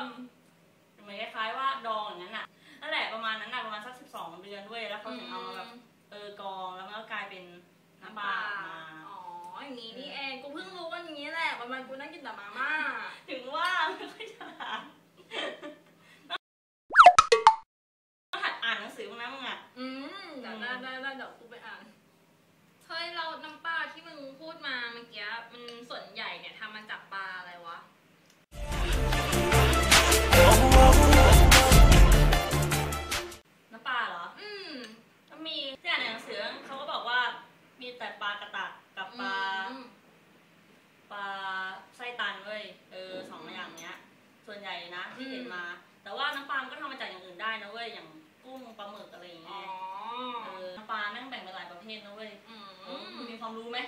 แล้วมันก็เหมือนคล้ายๆว่าดองอย่างนั้นน่ะนั่นแหละประมาณนั้นน่ะประมาณสักสิบสองเดือนเว้ยแล้วเขาถึงเอามาแบบเออกองแล้วมันก็กลายเป็นน้ำปลาออกมาอ๋ออย่างนี้นี่เองกูเพิ่งรู้ว่าอย่างนี้แหละวันวันกูนั่งกินแต่มาม่าถึงว่าไม่ค่อยฉลาดต้องหัดอ่านหนังสือบ้างนะมึงอะอืมได้ได้ได้เดี๋ยวกูไปอ่านเฮ้ยเราน้ำปลาที่มึงพูดมาเมื่อกี้มันส่วนใหญ่เนี่ยทำมาจากปลาอะไร แต่ปลากระตักกับปลาอืมปลาไส้ตันเว้ยเออสองอย่างเนี้ย ส่วนใหญ่นะที่เห็นมา แต่ว่าน้ำปลามันก็ทำมาจากอย่างอื่นได้นะเว้ยอย่างกุ้งปลาหมึกอะไรอย่างอ๋เงี้อยเออน้ำปลาแม่งแบ่งเป็นหลายประเภทนะเว้ยอืเออมคุณมีความรู้ไหม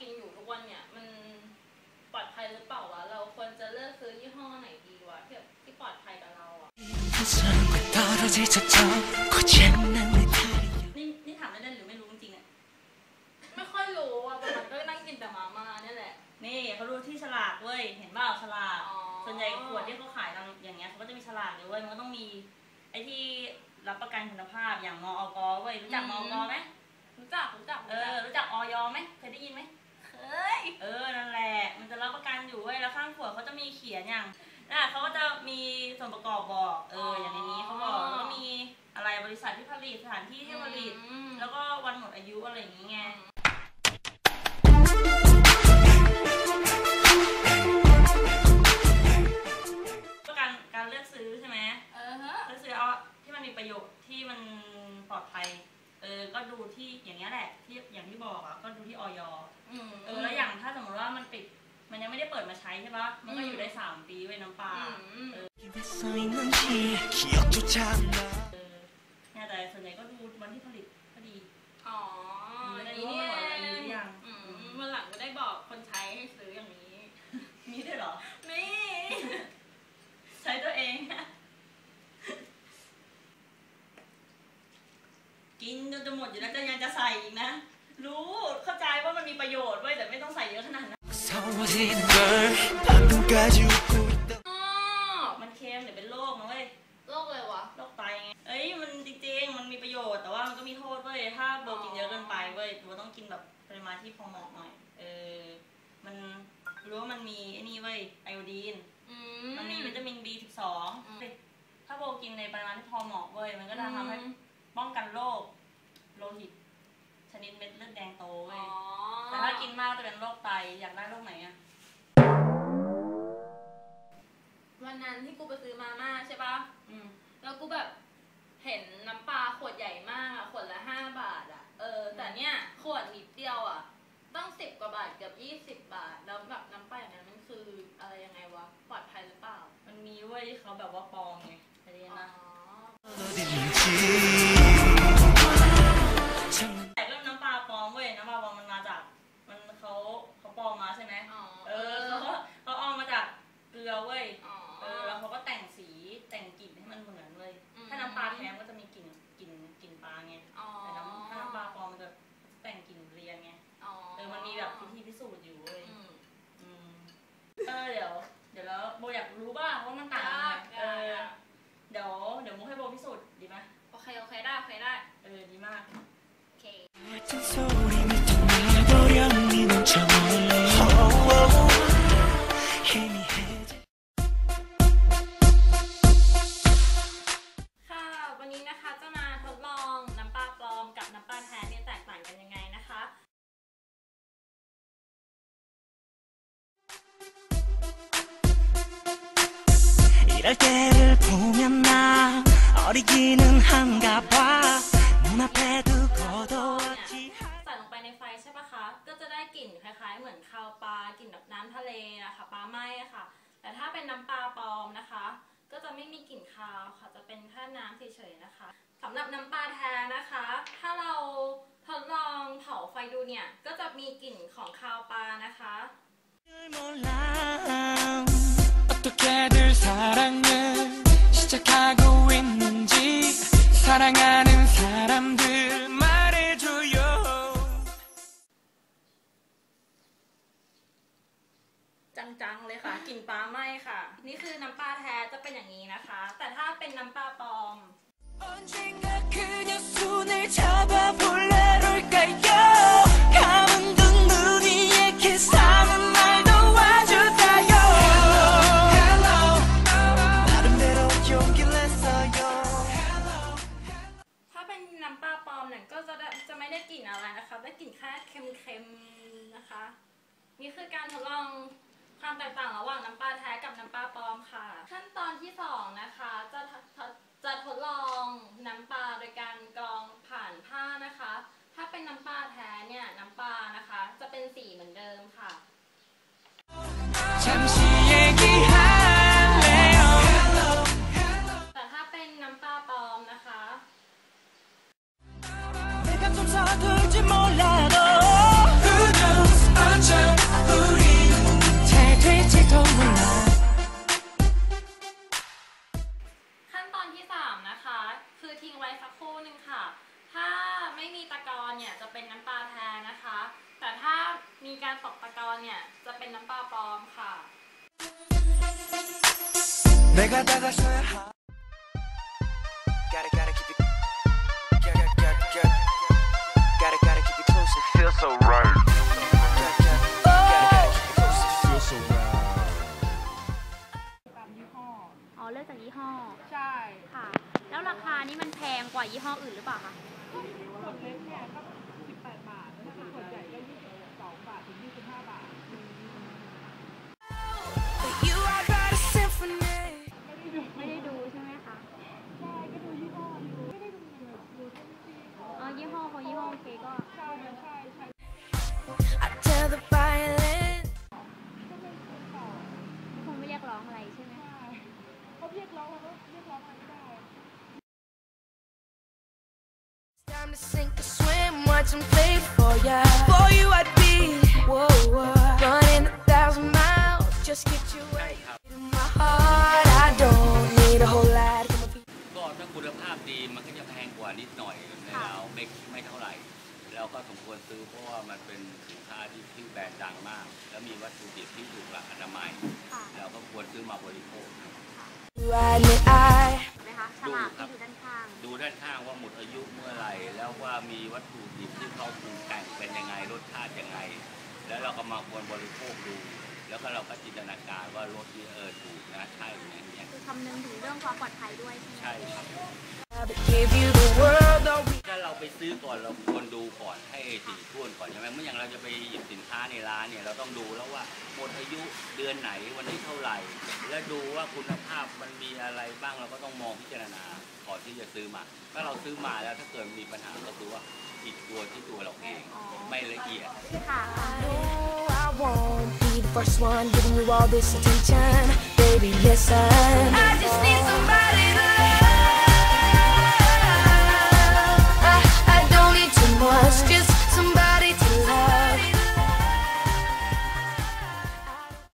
กินอยู่ทุกวันเนี่ย มันปลอดภัยหรือเปล่าวะ เราควรจะเลือกซื้อยี่ห้อไหนดีวะที่ที่ปลอดภัยกับเราอะนี่นี่ถามไม่ได้หรือไม่รู้จริงๆอะไม่ค่อยรู้อะประมาณก็นั่งกินแต่มาม่าเนี่ยแหละ นี่เขารู้ที่ฉลากเว้ย เห็นเปล่าฉลากส่วนใหญ่ขวดที่เขาขายตามอย่างเงี้ยเขาก็จะมีฉลากอยู่เว้ย มันก็ต้องมีไอ้ที่รับประกันคุณภาพอย่างมอกเว้ย รู้จักมอกไหมรู้จักรู้จักเออ รู้จักออยไหมเคยได้ยินไหม เคยเออ นั่นแหละ มันจะรับประกันอยู่เว้ย แล้วข้างขวดเขาจะมีเขียนอย่างน่ะเขาก็จะมีส่วนประกอบบอก เออ อย่างในนี้เขาบอกแล้วก็มีอะไรบริษัทที่ผลิตสถานที่ที่ผลิตอืมแล้วก็วันหมดอายุอะไรอย่างงี้ไงก็การการเลือกซื้อใช่ไหมเออฮะเลือกซื้อเอาที่มันมีประโยชน์ที่มันปลอดภัย เออ ก็ดูที่อย่างเงี้ยแหละ ที่อย่างที่บอกอะ ก็ดูที่ออยอืมเออ แล้วอย่างถ้าสมมติว่ามันปิด มันยังไม่ได้เปิดมาใช้ใช่ปะมันก็อยู่ได้สามปีเว้ยน้ำปลาอืมเออ 무서워지는 걸 방금까지 웃고 있던 อ๋อ มันเค็มเดี๋ยวเป็นโรคนะเว้ย โรคเลยวะ โรคไตไง เอ้ยมันจริงๆ มันมีประโยชน์แต่ว่ามันก็มีโทษเว้ย ถ้าโบกินเยอะเกินไปเว้ยโบต้องกินแบบปริมาณที่พอเหมาะหน่อย เออ มันรู้ว่ามันมีไอ้นี่เว้ย ไอโอดีน อื มันมีวิตามิน B12 อืม ถ้าโบกินในปริมาณที่พอเหมาะเว้ย มันก็จะทำให้ป้องกันโรคโลหิต ชนิดเม็ดเลือดแดงโตเว้อ๋ยอแต่ถ้ากินมากจะเป็นโรคไตอยากได้โรคไหนอะวันนั้นที่กูไปซื้อมาม่าใช่ปะอืมแล้วกูแบบเห็นน้ำปลาขวดใหญ่มากอะขวดละห้าบาทอะเออ แต่เนี่ยขวดนิดเดียวอะต้องสิบกว่าบาทเกือบยี่สิบบาท แล้วแบบน้ำปลาอย่างนั้นมันคืออะไรยังไงวะ ปลอดภัยหรือเปล่า มันมีเว้ยที่เขาแบบว่าปลอมไงแต่เรียนอ๋อนะ เออ ดีมาก โอเค 같은 소리 밑에 나버렸니 넌저 멀리 희미해져 ค่ะ วันนี้นะคะจะมาทดลองน้ำปลาปลอมกับน้ำปลาแท้เนี่ยแตกต่างกันยังไงนะคะ 이럴 때를 보면 나 어 버리기는 한가 봐 눈앞에 두고도 เนี่ย 없지 ใส่ลงไปในไฟใช่ปะคะ ก็จะได้กลิ่นคล้ายๆ เหมือนคาวปลากลิ่นแบบน้ำทะเลนะคะปลาไหม้อะค่ะ แต่ถ้าเป็นน้ำปลาปลอมนะคะ ก็จะไม่มีกลิ่นคาวค่ะ จะเป็นแค่น้ำเฉยๆนะคะสำหรับน้ำปลาแท้นะคะ ถ้าเราทดลองเผาไฟดูเนี่ย ก็จะมีกลิ่นของคาวปลานะคะ 몰라 어떻게들 사랑을 시작하고 있는지 사 ลิ่นปลาไหมค่ะ นี่คือน้ำปลาแท้จะเป็นอย่างนี้นะคะ แต่ถ้าเป็นน้ำปลาปลอม ถ้าเป็นน้ำปลาปลอมเนี่ยก็จะจะไม่ได้กลิ่นอะไรนะคะได้กลิ่นแค่เค็มๆนะคะ นี่คือการทดลอง ความแตกต่างระหว่างน้ำปลาแท้กับน้ำปลาปลอมค่ะ ขั้นตอนที่สองนะคะจะจะทดลองน้ำปลาโดยการกรองผ่านผ้านะคะ ถ้าเป็นน้ำปลาแท้เนี่ยน้ำปลานะคะ จะเป็นสีเหมือนเดิมค่ะ หนึ่งค่ะ ถ้าไม่มีตะกอนเนี่ยจะเป็นน้ำปลาแท้นะคะ แต่ถ้ามีการตกตะกอนเนี่ยจะเป็นน้ำปลาปลอมค่ะ ใช่ไหม ใช่เขาเรียกร้องเราก็เรียกร้องอะไรไม่ได้ Time to sink or swim, watch them play for ya. For you, I'd be whoa, whoa. running a thousand miles. Just get you where you need in my heart. I don't need a whole lot. Come on, people. ก็ถ้าคุณภาพดีมันก็จะแพงกว่านิดหน่อยในเราไม่ไม่เท่าไหร่ แล้วก็สมควรซื้อเพราะว่ามันเป็นสินค้าที่ที่แบรนด์ดังมาก แล้วมีวัตถุดิบที่ถูกหลักอนามัยค่ะเราก็ควรซื้อมาบริโภค You admit I ไหมคะฉลากที่อยู่ด้านข้าง ดูด้านข้างว่าหมดอายุเมื่อไหร่แล้วว่ามีวัตถุดิบที่เขาปรุงแต่งเป็นยังไงรสชาติยังไง แล้วเราก็มาควรบริโภคดู แล้วก็เราก็จินตนาการว่ารสนี้เออถูกนะใช่อย่างเงี้ยคือคำนึงถึงเรื่องความปลอดภัยด้วยใช่ไหมใช่ครับ ถ้าเราไปซื้อก่อนเราควรดูก่อนให้ถี่ถ้วนก่อนใช่ไหมเมื่ออย่างเราจะไปหยิบสินค้าในร้านเนี่ยเราต้องดูแล้วว่าหมดอายุเดือนไหนวันนี้เท่าไหร่ และดูว่าคุณภาพมันมีอะไรบ้างเราก็ต้องมองพิจารณาก่อนที่จะซื้อมา ถ้าเราซื้อมาแล้วถ้าเกิดมีปัญหาก็คือว่าผิดตัวที่ตัวเราเองไม่ละเอียดค่ะ know I won't be the first one giving you all this attention. Baby, listen. I just need somebody. much. Just